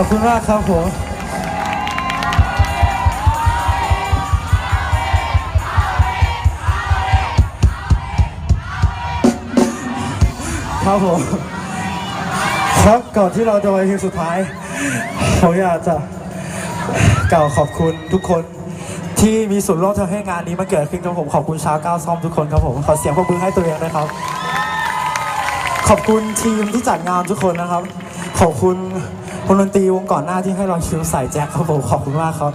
อบคุณมากครับผมครับผมครับก่อนที่เราจะไปเพลงสุดท้ายผมอยากจะกล่าวขอบคุณทุกคนที่มีส่วนร่วมทำให้งานนี้มันเกิดขึ้นครับผมขอบคุณชาวก้าวซ่อมทุกคนครับผมขอเสียงปรบมือให้ตัวเองด้วยครับ ขอบคุณทีมที่จัดงานทุกคนนะครับ ขอบคุณ วงดนตรีวงก่อนหน้าที่ให้เราคิวใส่แจ็คครับผมขอบคุณมากครับ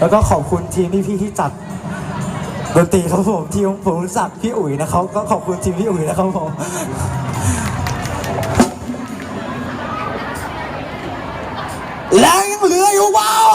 แล้วก็ขอบคุณทีมพี่พี่ที่จัดดนตรีครับผมทีมผมรู้จักพี่อุ๋ยนะครับก็ขอบคุณทีมพี่อุ๋ยนะครับผมแล้วยังเหลืออยู่เปล่าว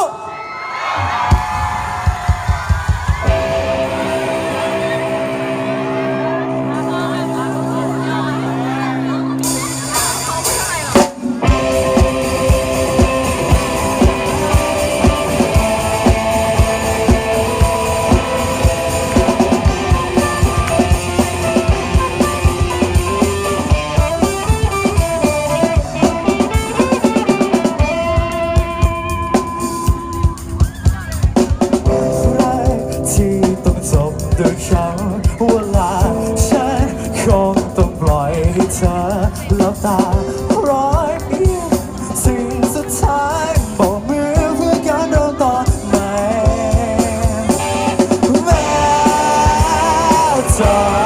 จ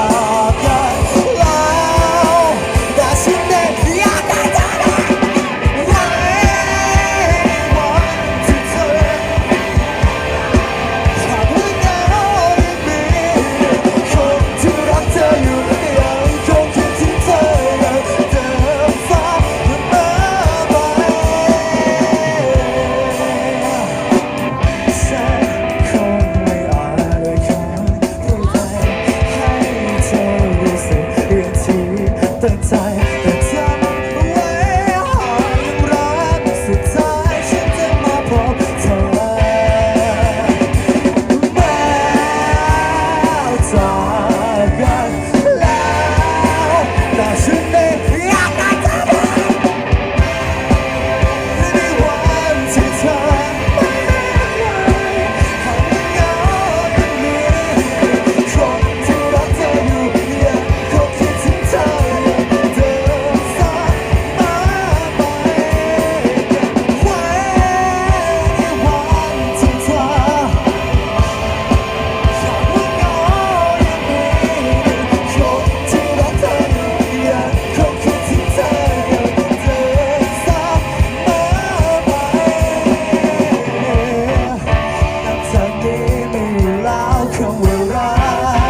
แล้วคำว่ารั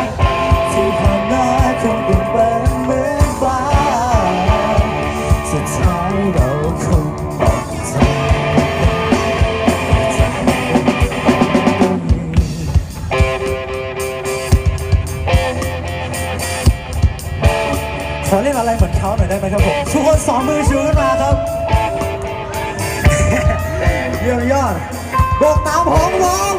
กที่ผ่านมาคงเป็นเป็นเหมือนฟ้าสุดท้ายเราคงต้องจากกันขอเล่นอะไรเหมือนเขาหน่อยได้ไหมครับผมทุกคนสองมือชูขึ้นมาครับเยี่ยมยอดบอกตามผมวง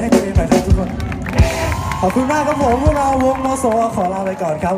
ให้ตัวเองหน่อยครับทุกคน ขอบคุณมากครับผม พวกเราวงโมโซขอลาไปก่อนครับ